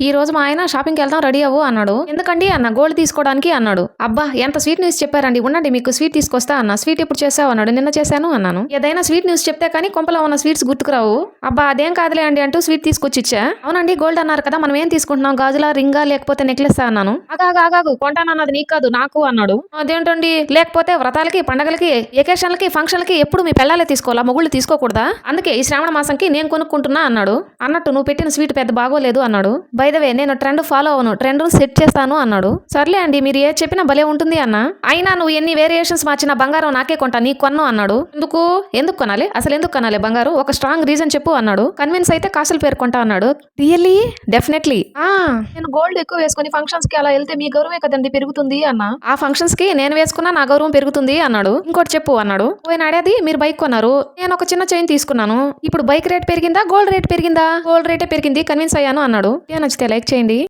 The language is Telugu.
ఈ రోజు మా ఆయన షాపింగ్కి వెళ్దాం రెడీ అవ్వు అన్నాడు. ఎందుకండి అన్న? గోల్డ్ తీసుకోవడానికి అన్నాడు. అబ్బా ఎంత స్వీట్ న్యూస్ చెప్పారండి. ఉండండి మీకు స్వీట్ తీసుకొస్తా అన్న. స్వీట్ ఎప్పుడు చేసావు అన్నాడు. నిన్న చేశాను అన్నాను. ఏదైనా స్వీట్ న్యూస్ చెప్తే కానీ కొంపలో ఉన్న స్వీట్స్ గుర్తుకురావు. అబ్బా అదేం కాదులే అండి అంటూ స్వీట్ తీసుకొచ్చి ఇచ్చా. అవునండి గోల్డ్ అన్నారు కదా మనం ఏం తీసుకుంటున్నాం? గాజులా రింగా లేకపోతే నెక్లెస్ అన్నాను. ఆగాగు ఆగాగు కొంటానన్నది నీకు కాదు నాకు అన్నాడు. అదేంటండి? లేకపోతే వ్రతాలకి పండగలకి ఎకేషన్లకి ఫంక్షన్లకి ఎప్పుడు మీ పిల్లలే తీసుకోవాలా? మొగుళ్ళు తీసుకోకూడదా? అందుకే ఈ శ్రావణ మాసంకి నేను కొనుక్కుంటున్నా అన్నాడు. అన్నట్టు నువ్వు పెట్టిన స్వీట్ పెద్ద బాగోలేదు అన్నాడు. బైదవే నేను ట్రెండ్ ఫాలో అవను ట్రెండ్ సెట్ చేస్తాను అన్నాడు. సర్లే అండి మీరు ఏ చెప్పినా భలే ఉంటుంది అన్న. అయినా నువ్వు ఎన్ని వేరియేషన్స్ మార్చిన బంగారం నాకే కొంటా నీ కొన్ను అన్నాడు. ఎందుకు? ఎందుకు కొనాలి? అసలు ఎందుకు కొనాలి బంగారు? ఒక స్ట్రాంగ్ రీజన్ చెప్పు అన్నాడు. కన్విన్స్ అయితే కాసులు పేరు కొంటా అన్నాడు. రియల్లీ డెఫినెట్లీ నేను గోల్డ్ ఎక్కువ వేసుకుని ఫంక్షన్స్కి అలా వెళ్తే మీ గౌరవే కదండి పెరుగుతుంది అన్న. ఆ ఫంక్షన్స్కి నేను వేసుకున్నా నా గౌరవం పెరుగుతుంది అన్నాడు. ఇంకోటి చెప్పు అన్నాడు. పోయినాడేది మీరు బైక్ కొన్నారు. నేను ఒక చిన్న చైన్ తీసుకున్నాను. ఇప్పుడు బైక్ రేట్ పెరిగిందా? గోల్డ్ రేట్ పెరిగిందా? గోల్డ్ రేటే పెరిగింది? కన్విన్స్ అయ్యాను అన్నాడు. ప్లీజ్ చేయండి.